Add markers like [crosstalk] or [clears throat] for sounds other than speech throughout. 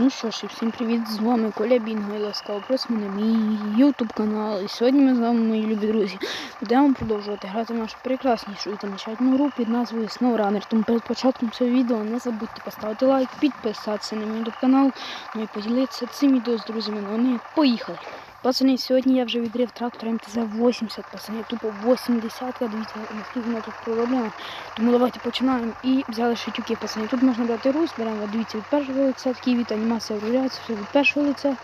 Ну що ж, і всім привіт! З вами Коля Бінго і ласкаво просимо на мій YouTube канал. І сьогодні ми з вами, мої любі друзі, будемо продовжувати грати нашу прекраснішу і замечательну гру під назвою SnowRunner. Тому перед початком цього відео не забудьте поставити лайк, підписатися на мій YouTube канал, ну і поділитися цим відео з друзями. Ну вони поїхали! Пацани, сьогодні я вже відрив трактор МТЗ-80, пацани, тупо 80, дивіться, наскільки вона тут пророблена. Тому давайте починаємо. І взяли шитюки, пацани. Тут можна брати рус, беремо, дивіться, від першого лиця, такий від анімація руляється, все від першого лиця.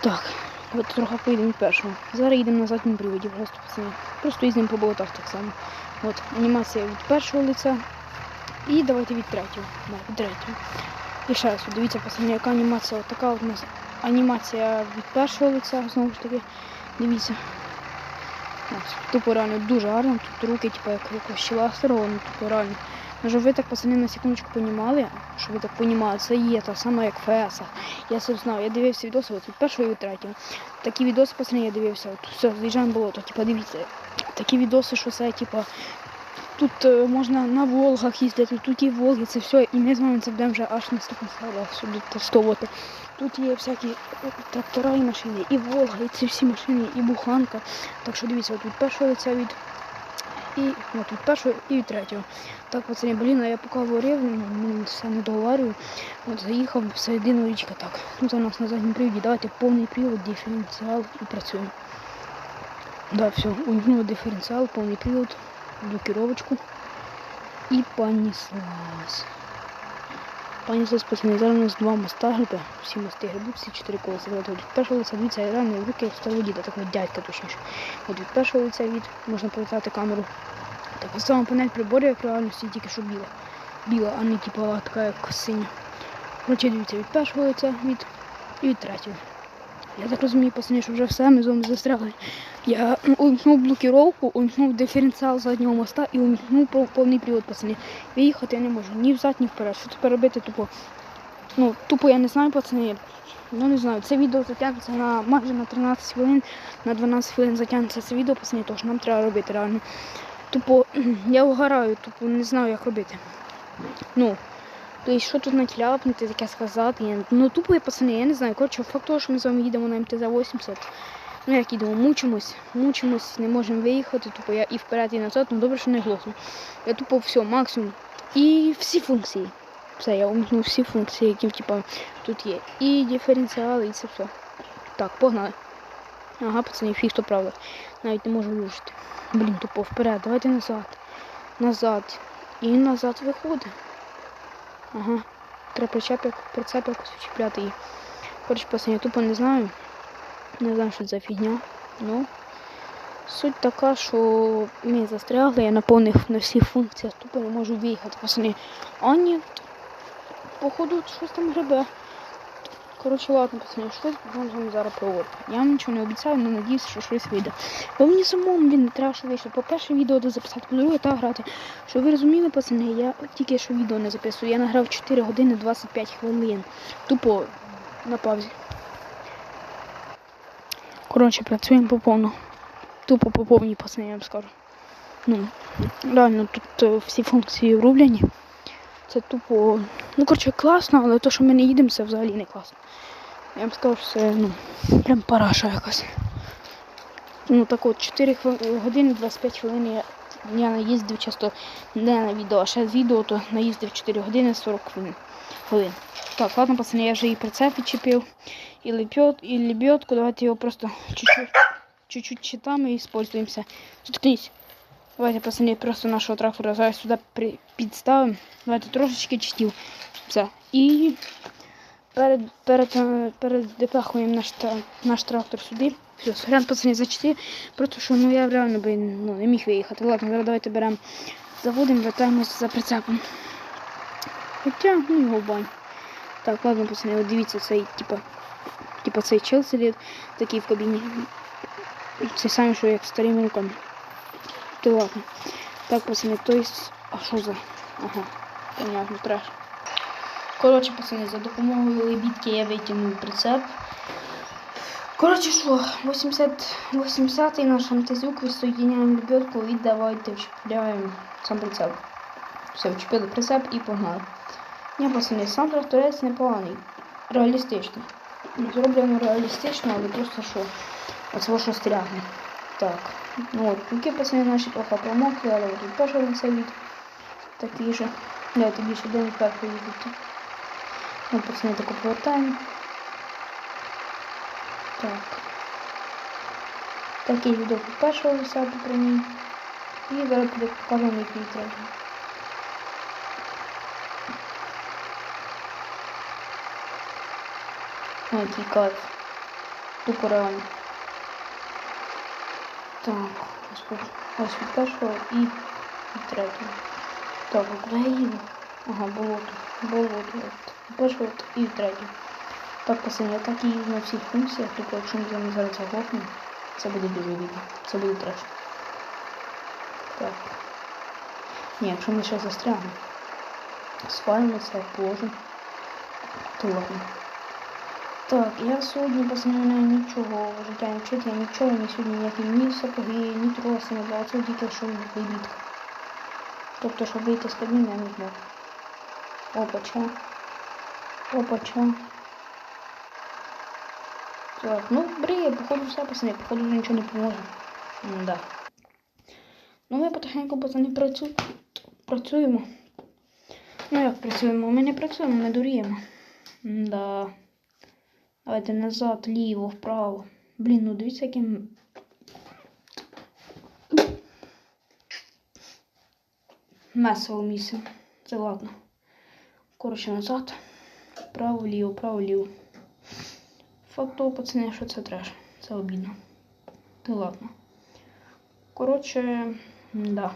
Так, от трохи поїдемо від першого. Зараз їдемо на задньому приводі, просто пацани. Просто їздимо по болотах так само. От, анімація від першого лиця. І давайте від третього. Да, від третього. І ще раз, дивіться, пацани, яка анімація. От така от у нас анімація від першого лиця, знову ж таки, дивіться. Тупо реально дуже гарно. Тут руки, типу, як якогось щеластера, ну тупо реально. Ну, щоб ви так пацани на секундочку понімали, щоб ви так понімали, це є та сама як ФС. Я все знав, я дивився відоси от від першого і від третього. Такі відоси, пацани, я дивився, от все, з'їжджаємо болото, типу, дивіться, такі відоси, що це, типу, тут е, можна на Волгах їздити, тут є Волги, це все, і ми з вами це будемо вже аж наступне серія сюди тестувати. Тут є всякі е, трактора і машини, і Волга, і ці всі машини, і буханка. Так що дивіться, от від першого лиця від. І от від першого і від третього. Так, пацани, блін, я поки говорив, ну, все не договорюю. От заїхав в середину річка. Так. Тут у нас на задньому приводі. Давайте повний привод, диференціал і працюємо. Да, все, увімкнули диференціал, повний привод, блокировочку. І понеслась. Понеслась, пацани, зараз у нас два моста грибе. Всі мости грибуть, всі чотири колеса. Від першого лиця, дивіться, реально в руки стало діда, такого дядька точніше. От від першого лиця від, можна повертати камеру. Так, сама панель приборів, як реальності, тільки що біла. Біла, а не типу така, як синя. Коротше, дивіться, від першого лиця від і від третього. Я так розумію, пацани, що вже все, ми з вами застрягли. Я увімкнув блокировку, увімкнув диференціал заднього моста і увімкнув повний привод, пацани. Виїхати я не можу ні взад, ні вперед. Що тепер робити тупо? Ну, тупо я не знаю, пацани. Ну не знаю, це відео затягнеться на майже на 13 хвилин, на 12 хвилин затягнеться це відео, пацани, тож нам треба робити реально. Тупо [clears throat] я вгораю, тупо не знаю, як робити. Ну, тобто, що тут натляпнути, таке сказати. Ну тупо пацани, я не знаю. Коротше, факт того, що ми з вами їдемо на МТЗ-80. Ну як їдемо, мучимось, мучимось, не можемо виїхати, тупо я і вперед, і назад, ну добре, що не глохну. Я тупо все, максимум. І всі функції. Все, я увімкнув всі функції, які типу, тут є. І диференціали, і це все. Так, погнали. Ага, пацани, фіг то правда. Навіть не можу влучити. Блін, тупо вперед, давайте назад. Назад. І назад виходить. Ага. Треба причепик, прицеп якось вчіпляти її. Коротше, пацани, я тупо не знаю. Не знаю, що це за фігня. Ну. Суть така, що ми застрягли, я на повних на всіх функціях тупо не можу виїхати, пацани. А ні. Походу, щось там гребе. Коротше, ладно, пацани, щось будемо з вами зараз проводити. Я вам нічого не обіцяю, але надіюсь, що щось вийде. Бо мені самому блін, не треба, що вийшло. По-перше, відео де записати, по-друге, та грати. Щоб ви розуміли, пацани, я тільки що відео не записую. Я награв 4 години 25 хвилин. Тупо на паузі. Коротше, працюємо по повну. Тупо по повній, пацани, я вам скажу. Ну, реально, тут е, всі функції врублені. Це тупо. Ну, коротше, класно, але то, що ми не їдемо, це взагалі не класно. Я вам скажу, що це ну, прям параша якась. Ну так от 4 хвили- години 25 хвилин я, я наїздив часто не на відео, а ще з відео, то наїздив 4 години 40 хвилин. Так, ладно, пацани, я вже і прицеп відчепив, і лебед, і лебедку, давайте його просто чуть-чуть, читаємо і используємося. Заткнись. Давайте, пацани, просто нашого трактора зараз сюди підставимо. Давайте трошечки чистів. Все. І перед, перед, перед депахуємо наш, наш трактор сюди. Все, сорян, пацани, зачти. Просто що ну я реально би ну, не міг виїхати. Ладно, зараз давайте беремо, заводимо, вертаємося за прицепом. Хоча, ну його бань. Так, ладно, пацани, от дивіться, цей, типа, типа цей чел сидить такий в кабіні. Це саме, що як старими руками. То ладно. Так, пацани, то есть... А що за? Ага, понятно, треш. Коротше, пацани, за допомогою лебідки я витягнув прицеп. Коротше, що, 80, 80 наш МТЗюк, відсоєдняємо лебедку і давайте вчіпляємо сам прицеп. Все, вчепили прицеп і погнали. Ні, пацани, сам тракторець непоганий. реалістично. Зроблено реалістично, але просто що. Оце що стрягне. Так. Ну от, руки пацани наші трохи промокли, але тут теж лице від такий же. Я тобі ще один вверх їздити. Ну, пацани тако повертаємо. Так. Такий відео від першого лиця по прямій. І зараз покажемо, який треба. Ой, який. Тупо реально. Так, ось, від першого і від третього. Так, а куди я? Ага, болото. Болото. От. Від першого і від третього. Так, пацани, я так і на всіх функціях, тільки якщо ми з вами зараз заглохнемо, це буде дуже видно. Це буде треш. Так. Ні, якщо ми ще застрягнемо. Свалимо це, положимо. То ладно. Так, я сьогодні пацани мене нічого життя не вчити, я нічого не сьогодні ніякі ні сапоги, ні троси не брав, це тільки що вибітка. Тобто, щоб вийти з кабіни, я не змог. Опача. Опача. Так, ну бриє, походу все пацани, походу нічого не поможе. Да. Ну ми потихеньку пацани працю... працюємо. Ну як працюємо? Ми не працюємо, ми дуріємо. Да. Давайте назад, ліво, вправо. Блін, ну дивіться, яким. Месово місце. Це ладно. Коротше, назад. Право, ліво, право, ліво. Факт того, пацани, що це треш. Це обідно. Та ладно. Коротше, да.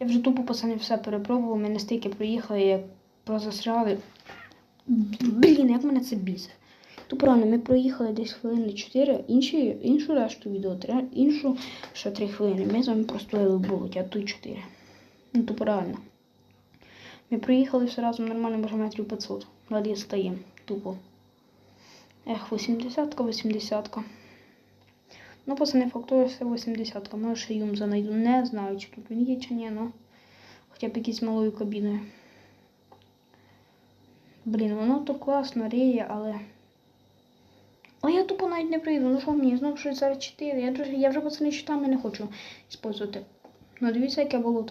Я вже тупо, пацани, все перепробував. Ми настільки проїхали, як прозастряли. Блін, як мене це бісить. Тупо реально, ми проїхали десь хвилини 4, інші, іншу решту відео, іншу ще 3 хвилини. Ми з вами простояли болоті, а тут 4. Ну, тупо реально. Ми проїхали все разом нормально, може метрів 500. Далі стаємо. Тупо. Ех, 80-ка, 80-ка. Ну, пацани, фактує все 80-ка. Може, ще юм занайду. Не знаю, чи тут він є, чи ні, ну. Хоча б якийсь малою кабіною. Блін, воно то класно реє, але. А я тупо навіть не прийду. Ну що мені? Знову щось зараз 4. Я, дуже, я вже пацани щитами не хочу использувати. Ну дивіться, яке було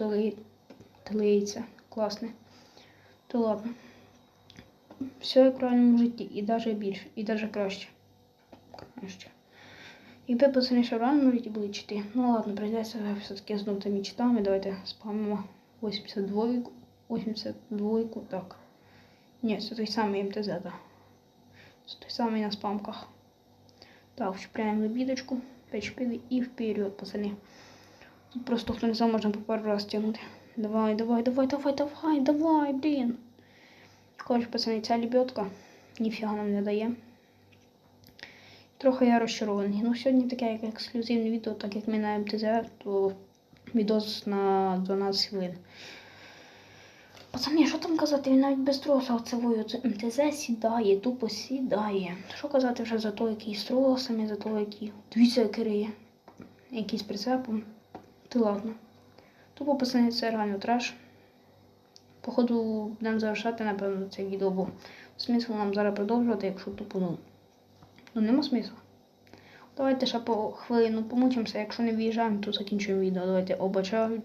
тлеється. Класне. То ладно. Все як в реальному житті. І навіть більше. І навіть краще. Краще. Якби пацани ще в реальному житті були чити. Ну ладно, прийдеться все-таки знов тими читами. Давайте спамимо 82. 82, так. Ні, це той самий МТЗ, так. Це той самий на спамках. Так, вчіпляємо лебідочку, 5 шпилей і вперед, пацани. Тут просто хто не можна по пару раз тягнути. Давай, давай, давай, давай, давай, давай, блін. Коротше, пацани, ця лебедка ніфіга нам не дає. Трохи я розчарований. Ну, сьогодні таке як ексклюзивне відео, так як ми на МТЗ, то відос на 12 хвилин. Пацани, що там казати, він навіть без троса оцевою це МТЗ сідає, тупо сідає. Що казати вже за то, який з тросами, за то, які. Дивіться, який риє. Який з прицепом. Ти ладно. Тупо, пацани, це реально треш. Походу, будемо завершати, напевно, це відео, бо смисл нам зараз продовжувати, якщо тупо, ну, ну нема смислу. Давайте ще по хвилину помучимося, якщо не виїжджаємо, то закінчуємо відео. Давайте обача від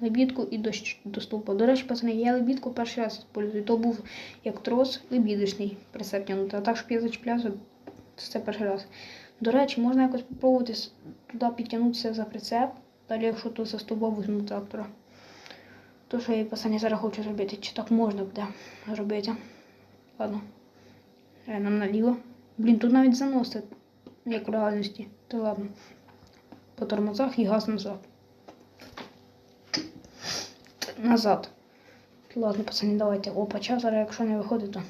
лебідку і до, до. До речі, пацани, я лебідку перший раз использую. То був як трос лебідочний прицеп тягнути. А так, щоб я зачіплявся, це перший раз. До речі, можна якось спробувати туди підтягнутися за прицеп. Далі, якщо то за стовба візьму трактора. То, що я пацани зараз хочу зробити, чи так можна буде зробити. Ладно. Нам наліво. Блін, тут навіть заносить, як в реальності. То ладно. По тормозах і газ назад. Назад. Ладно, пацани, давайте. Опа, час зараз, якщо не виходить, то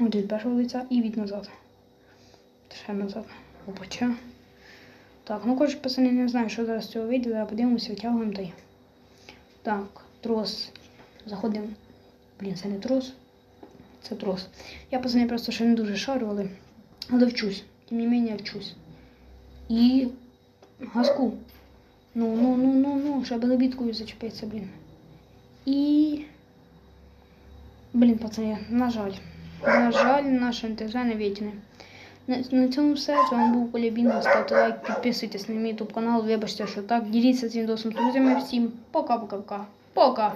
від першого лиця і від назад. Ще назад. Опа, ча. Так, ну коротше, пацани, не знаю, що зараз цього вийде, але подивимося, втягуємо та й. Так, трос. Заходимо. Блін, це не трос. Це трос. Я пацани просто ще не дуже шарю, але вчусь. Тим не менее вчусь. І газку. Ну, ну, ну, ну, ну, щоб лебідкою зачепитися, блін. І. Блін, пацани, на жаль. На жаль, наше НТЗ не вітіне. На, на цьому все. З вами був Коля Бінго. Ставте лайк, підписуйтесь на мій ютуб канал. Вибачте, що так. Діліться цим відосом з друзями всім. Пока-пока-пока. Пока!